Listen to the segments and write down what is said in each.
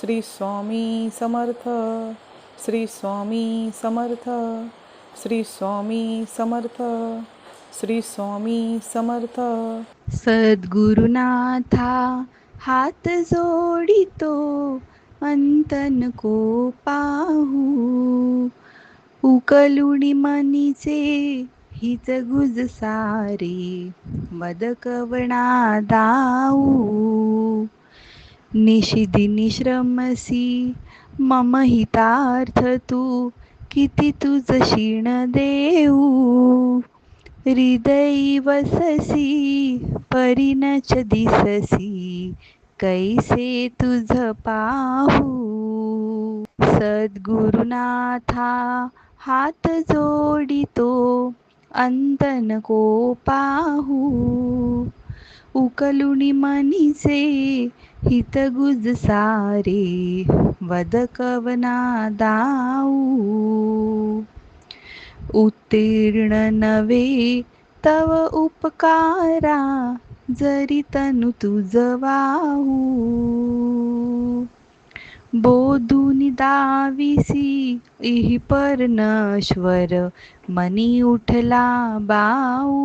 श्री स्वामी समर्थ श्री स्वामी समर्थ श्री स्वामी समर्थ श्री स्वामी समर्थ। सद्गुरुनाथा हात जोडितो अंतन को पाहू। उकलुडी मनीचे हिच गुज सारे मदकवणा दाऊ। निशिदिनी श्रमसी मम हितार्थ तू किती तुझ क्षीण देऊ. हृदयी वससी परिणच दिससी कैसे तुझ पाहू. सद्गुरुनाथा हात जोडितो अंतन को पाहू. उकलुणी मनीचे हितगुज सारे वदकवना दाऊ. उत्तीर्ण नवे तव उपकारा जरी तनु तुझ वाऊ बोधुनी दाविसी इहि पर नश्वर मनी उठला बाऊ.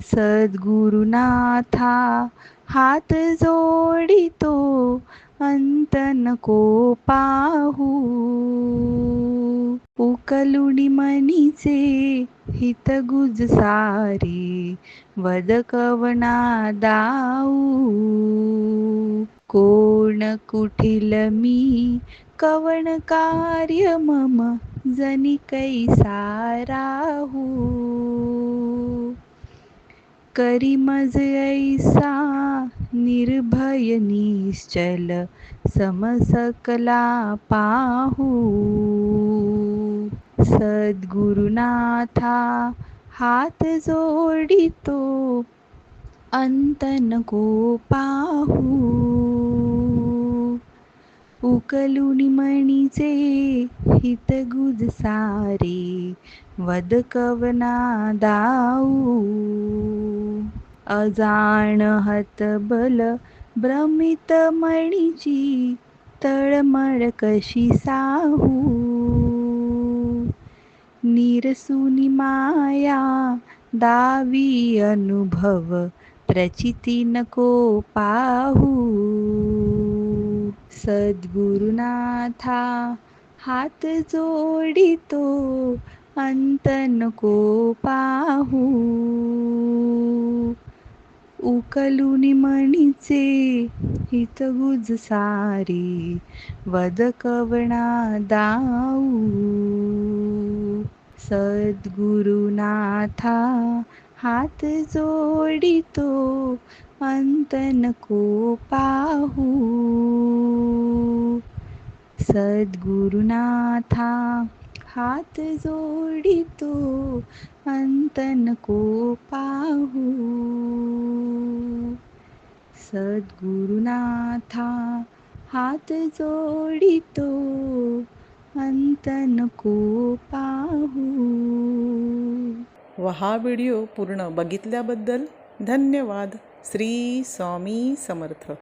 सद्गुरुनाथा हात जोडितो अंत नको पाहू उकलुणी मनीचे हितगुज सारे वदकवना दाऊ. कोण कुठील मी कवण कार्य मम जनी कैसा राहू. करी मज ऐसा निर्भय निश्चल समसकला पाहू। सद्गुरुनाथा हात जोडितो अंत नको पाहू। उकलुनी मणीचे हितगुज सारे वदकवना दाऊ। अजाण हतबल भ्रमित मणीची तळमळ कशी साहू? निरसुनी माया दावी अनुभव प्रचिती नको पाहू. सद्गुरुनाथा हात जोडितो अंत नको पाहू. उकलुनी मणीचे हितगुज सारे वदकवणा दाऊ. सद्गुरुनाथा हात जोडितो अंत नको पाहू. सद्गुरुनाथा हात जोडितो अंत नको पाहू सद्गुरुनाथा हात जोडितो अंत नको पाहू व हा व्हिडिओ पूर्ण बघितल्याबद्दल धन्यवाद. श्री स्वामी समर्थ.